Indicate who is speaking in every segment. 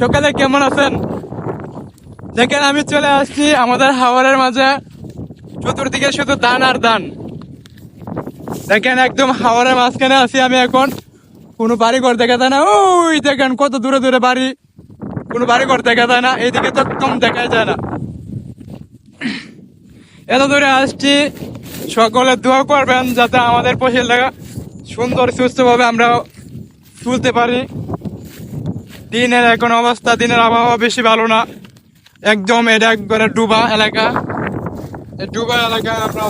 Speaker 1: সকালে কেমন আছেন? দেখেন, আমি চলে আসছি আমাদের হাওয়ারের মাঝে। চতুর্দিকে শুধু দান আর দান। দেখেন, একদম হাওয়ারের মাঝখানে আছি আমি এখন। কোনো বাড়ি ঘর দেখা যায় না। ওই দেখেন, কত দূরে দূরে বাড়ি। কোনো বাড়ি ঘর দেখা যায় না, এইদিকে তো একদম দেখা যায় না। এত দূরে আসছি, সকলে দোয়া করবেন যাতে আমাদের লাগা সুন্দর সুস্থভাবে আমরা তুলতে পারি। দিনের এখন অবস্থা, দিনের আবহাওয়া বেশি ভালো না। একদম এটা একবারে ডুবা এলাকা। ডুবা এলাকায় আমরা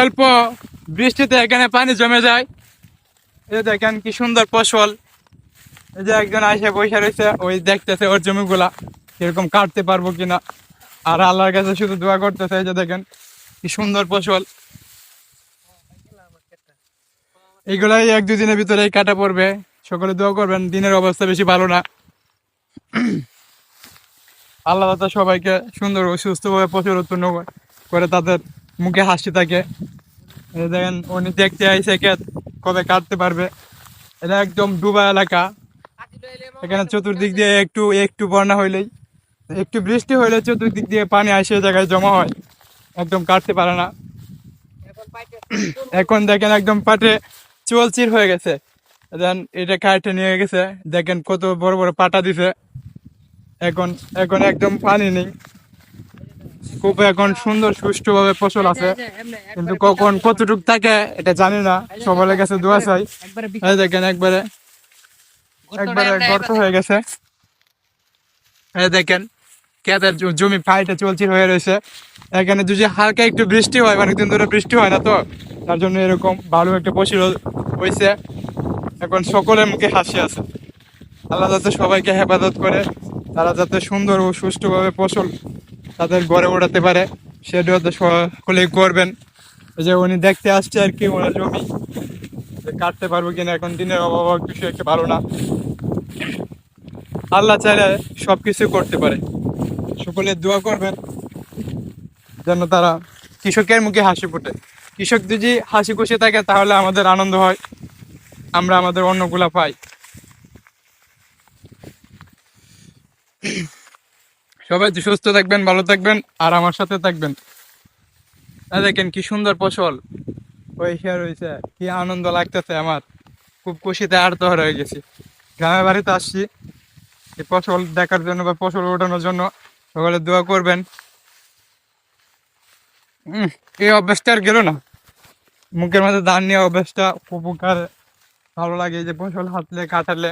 Speaker 1: অল্প বৃষ্টিতে এখানে পানি জমে যায়। এই দেখেন কি সুন্দর ফসল। এই যে একজন আইসে বসে রয়েছে ওই দেখতেছে ওর জমিগুলা, কীরকম কাটতে পারব কিনা। আর আল্লাহর কাছে শুধু দোয়া করতেছে, এই যে দেখেন কি সুন্দর ফসল। এগুলাই এক দুদিনের ভিতরে কাটা পড়বে। সকলে দোয়া করবেন, দিনের অবস্থা বেশি ভালো না। আল্লাহ তাআলা সবাইকে সুন্দর ও সুস্থভাবে প্রচুর উৎপন্ন করে- তাদের মুখে হাসি থাকে। দেখেন, উনি দেখতে আইসে কে কবে কাটতে পারবে। এটা একদম ডুবা এলাকা। এখানে চতুর্দিক দিয়ে একটু একটু বন্যা হইলেই, একটু বৃষ্টি হইলে চতুর্দিক দিয়ে পানি আসে জায়গায় জমা হয়। একদম কাটতে পারে না। এখন দেখেন, একদম পাটে চলচির হয়ে গেছে। দেন এটা কাটে নিয়ে গেছে। দেখেন কত বড় বড় পাটা দিছে। এখন এখন একদম পানি নেই। খুব এখন সুন্দর সুষ্ঠুভাবে ফসল আছে। কিন্তু কখন কতটুক থাকে এটা জানি না। সবার কাছে দোয়া চাই। দেখেন একবারে একবারে গর্ত হয়ে গেছে। এই দেখেন খেতের জমি পাইটা চলছে হয়ে রয়েছে। এখানে যদি হালকা একটু বৃষ্টি হয়, অনেকদিন ধরে বৃষ্টি হয় না তো। তার জন্য এরকম ভালো একটা ফসল হয়েছে এখন সকলের মুখে হাসি আছে। আল্লাহ যাতে সবাইকে হেফাজত করে, তারা যাতে সুন্দর ও সুষ্ঠুভাবে ফসল তাদের গড়ে ওঠাতে পারে সেটা সকলেই করবেন। যে উনি দেখতে আসছে আর কি, ওনার জমি। কাটতে পারব কিনা, এখন দিনের অভাব কিছু একটা ভালো না। আল্লাহ চাইলে সব কিছু করতে পারে। সকলে দোয়া করবেন যেন তারা কৃষকের মুখে হাসি ফোটে। কৃষক যদি হাসি খুশি থাকে, তাহলে আমাদের আনন্দ হয়, আমরা আমাদের অন্নগুলা পাই। সবাই সুস্থ থাকবেন, ভালো থাকবেন, আর আমার সাথে থাকবেন। দেখেন কি সুন্দর ফসল। হয়েছে কি আনন্দ লাগতেছে আমার। খুব খুশিতে আর্তহর হয়ে গেছি। গ্রামের বাড়িতে আসছি। এই ফসল দেখার জন্য বা ফসল ওঠানোর জন্য সকলে দোয়া করবেন। এই অভ্যাসটা আর গেল না। মুখের মধ্যে দান নিয়ে অভ্যাসটা উপকার। ভালো লাগে যে ফসল হাতলে কাটালে।